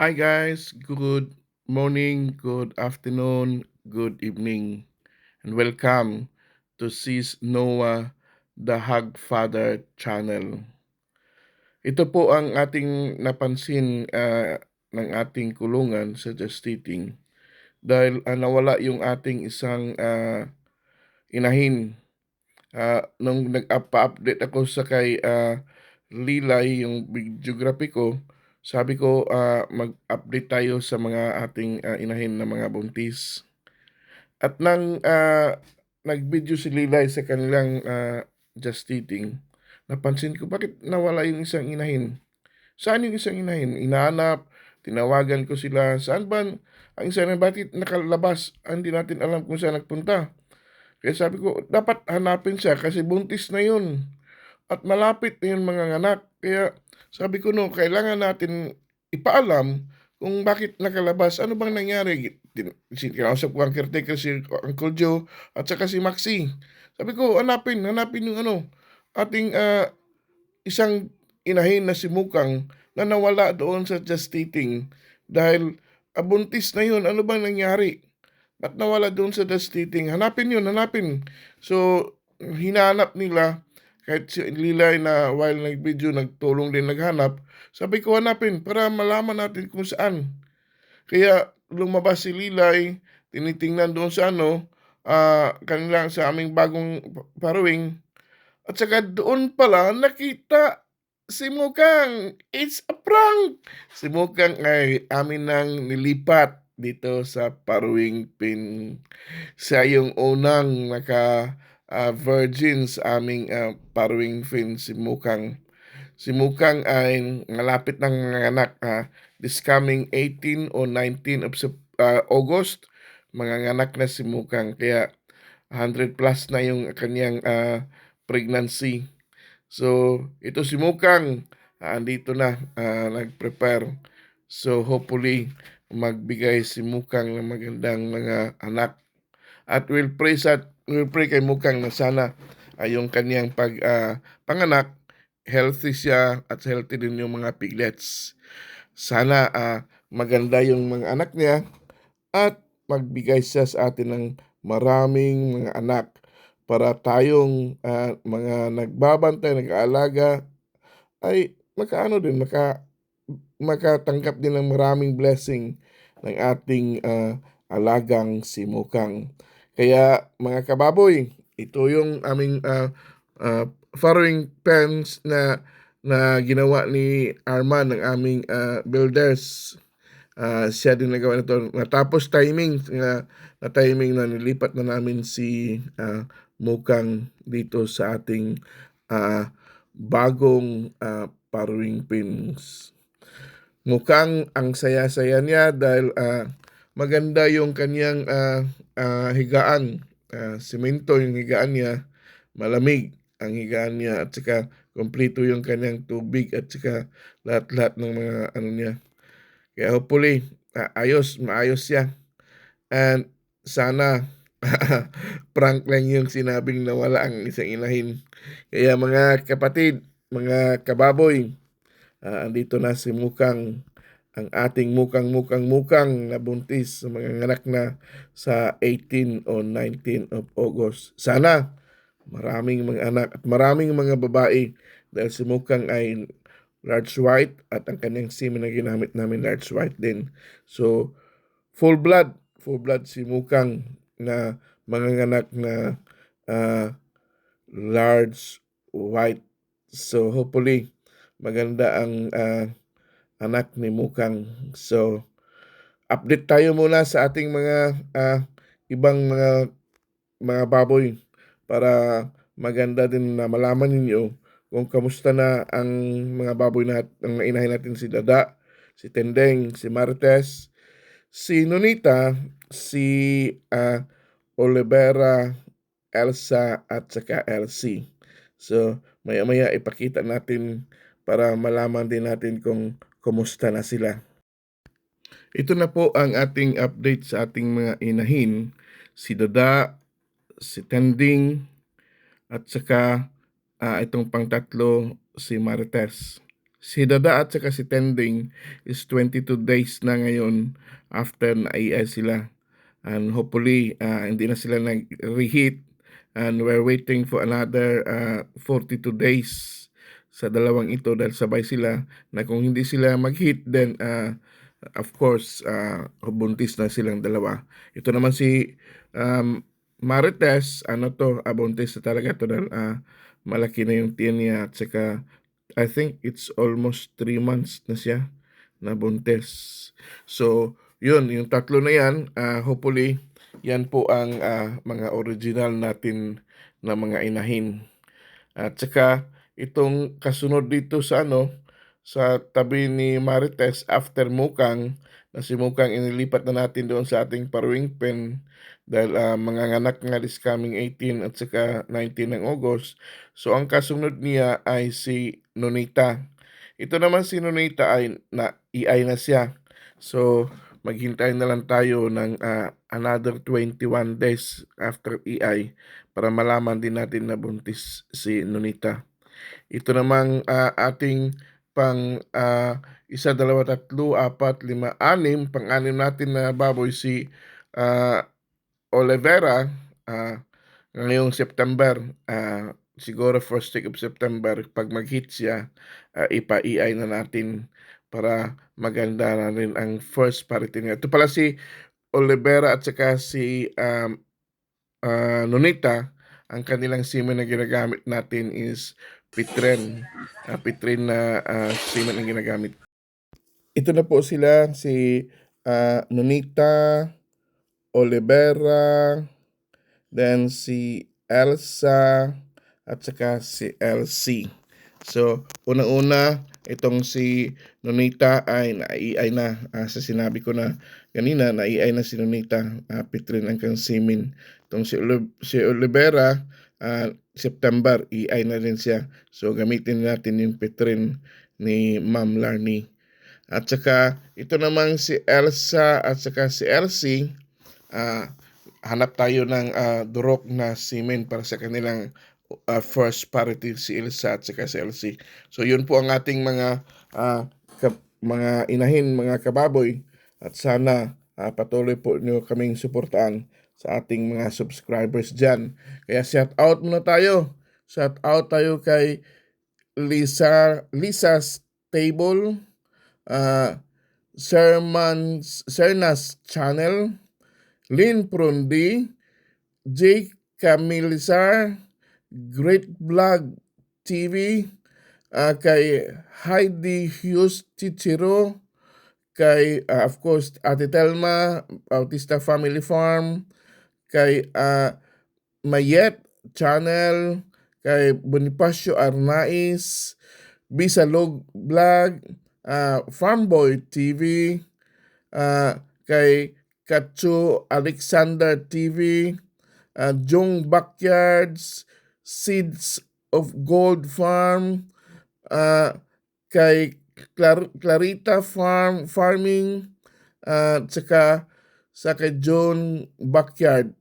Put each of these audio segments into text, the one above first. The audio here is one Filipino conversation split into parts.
Hi guys, good morning, good afternoon, good evening, and welcome to Sis Noah the Hagfather channel. Ito po ang ating napansin ah, ng ating kulungan sa Justiting dahil ah, nawala yung ating isang ah, inahin. Ah, nung nag-update ako sa kay ah, Lilay, yung videography ko, sabi ko ah, mag-update tayo sa mga ating ah, inahin na mga buntis. At nang ah, nag-video si Lilay sa kanilang ah, just eating, napansin ko bakit nawala yung isang inahin. Saan yung isang inahin? Inahanap, tinawagan ko sila. Saan ba ang ang isa na bakit nakalabas? Hindi natin alam kung saan nagpunta. Kaya sabi ko, dapat hanapin siya kasi buntis na yun. At malapit na yun mga anak. Kaya sabi ko no, kailangan natin ipaalam kung bakit nakalabas. Ano bang nangyari? Kinausap ko ang caretaker si Uncle Joe at saka si Maxi. Sabi ko, hanapin, hanapin yung ano, ating ah, isang inahin na si Mukang na nawala doon sa just eating dahil abuntis na yun. Ano bang nangyari? Ba't nawala doon sa just eating? Hanapin yun, hanapin. So, hinanap nila kahit si Lilay na while nag-video, nagtulong din naghanap, sabi ko hanapin para malaman natin kung saan. Kaya lumabas si Lilay, tinitingnan doon sa ano, ah kanila sa aming bagong parawing. At saka doon pala nakita si Mukang. It's a prank! Si Mukang ay amin nang nilipat dito sa parawing pin. Siya yung unang naka ah, virgin sa aming ah, parawing pin si Mukang. Si Mukang ay malapit ng anak ah, this coming 18 o 19 of ah, August manganganak na si Mukang kaya 100 plus na yung kanyang ah, pregnancy. So, ito si Mukang, ah, andito na, ah, nag-prepare. So, hopefully, magbigay si Mukang ng magandang mga anak. At we'll pray sa we'll pray kay Mukang na sana ay yung kanyang pag ah, panganak healthy siya at healthy din yung mga piglets. Sana ah, maganda yung mga anak niya at magbigay siya sa atin ng maraming mga anak para tayong ah, mga nagbabantay, nag-aalaga ay makaano din, maka makatanggap din ng maraming blessing ng ating ah, alagang si Mukang. Kaya mga kababoy, ito yung aming ah, ah, farrowing pens na na ginawa ni Arman ng aming ah, builders. Ah, siya din nagawa nito. Natapos timing na, na timing na nilipat na namin si ah, Mukang dito sa ating ah, bagong ah, farrowing pins. Mukhang ang saya-saya niya dahil ah, maganda yung kanyang ah, ah, higaan. Simento yung higaan niya, malamig ang higaan niya at saka kompleto yung kanyang tubig at saka lahat-lahat ng mga ano niya. Kaya hopefully, ah, ayos, maayos siya. And sana prank lang yung sinabing nawala ang isang inahin. Kaya mga kapatid, mga kababoy, ah, andito na si Mukang, ang ating mukang-mukang-mukang na buntis sa mga anak na sa 18 o 19 of August. Sana maraming mga anak at maraming mga babae dahil si Mukang ay large white at ang kanyang semen na ginamit namin large white din. So, full blood, full blood si Mukang na manganganak na ah, large white. So, hopefully, maganda ang ah, anak ni Mukang. So, update tayo muna sa ating mga ah, ibang mga mga baboy para maganda din na malaman ninyo kung kamusta na ang mga baboy na ang inahin natin si Dada, si Tendeng, si Martes, si Nonita, si ah, Olivera, Elsa at saka LC. So, maya-maya ipakita natin para malaman din natin kung kumusta na sila. Ito na po ang ating update sa ating mga inahin. Si Dada, si Tending, at saka ah, itong pangtatlo si Marites. Si Dada at saka si Tending is 22 days na ngayon after na AI sila. And hopefully, ah, hindi na sila nag-reheat. And we're waiting for another ah, 42 days sa dalawang ito dahil sabay sila na kung hindi sila mag-hit then ah, of course ah, buntis na silang dalawa. Ito naman si um, Marites, ano to, ah, buntis na talaga to dahil ah, malaki na yung tiyan niya at saka I think it's almost 3 months na siya na buntis. So, yun, yung tatlo na yan, ah, hopefully, yan po ang ah, mga original natin na mga inahin. At saka, itong kasunod dito sa ano, sa tabi ni Marites after Mukang, na si Mukang inilipat na natin doon sa ating paruwing pen dahil ah, mga anak nga this coming 18 at saka 19 ng August. So ang kasunod niya ay si Nonita. Ito naman si Nonita ay na EI na siya. So maghintay na lang tayo ng ah, another 21 days after EI para malaman din natin na buntis si Nonita. Ito namang ah, ating pang ah, isa, dalawa, tatlo, apat, lima, anim, pang-anim natin na baboy si ah, Olivera ah, ngayong September. ah, siguro first week of September, pag mag-hit siya, ah, ipa-EI na natin para maganda na rin ang first parity niya. Ito pala si Olivera at saka si um, ah, Nonita, ang kanilang semen na ginagamit natin is Pitren. Ah, Pitren na ah, semen ang ginagamit. Ito na po sila si ah, Nonita, Olivera, then si Elsa, at saka si LC. So, unang-una, itong si Nonita ay na-EI na. Ah, sa sinabi ko na kanina, na-EI na si Nonita. Ah, pitrin ang kang simin. Itong si, Oli- si Olivera, ah, September, EI na rin siya. So, gamitin natin yung pitrin ni Ma'am Larnie. At saka, ito namang si Elsa at saka si Elsie, ah, hanap tayo ng ah, durok na semen para sa kanilang ah, first parity si Elsa at saka si Elsie. So yun po ang ating mga ah, ka- mga inahin, mga kababoy at sana ah, patuloy po niyo kaming suportaan sa ating mga subscribers dyan. Kaya shout out muna tayo. Shout out tayo kay Lisa Lisa's Table, uh, Sermons, Sernas Channel, Lynn Prundi, Jake Camilizar, Great Vlog TV, ah, kay Heidi Hughes Chichiro, kay ah, of course Ate Telma, Bautista Family Farm, kay ah, Mayet Channel, kay Bonifacio Arnaiz, Bisalog Vlog, ah, Farmboy TV, ah, kay Katsu Alexander TV, uh, Jong Backyards, Seeds of Gold Farm, uh, kay Clar- Clarita Farm Farming, uh, tsaka sa kay John Backyard.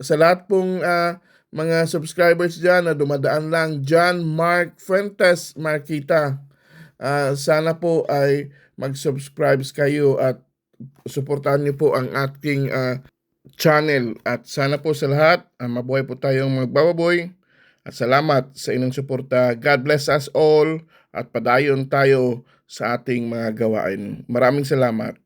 Sa lahat pong uh, mga subscribers dyan na dumadaan lang, John Mark Fuentes Marquita. Uh, sana po ay mag-subscribe kayo at suportahan niyo po ang ating ah, channel at sana po sa lahat ah, mabuhay po tayong magbababoy at salamat sa inyong suporta. God bless us all at padayon tayo sa ating mga gawain. Maraming salamat.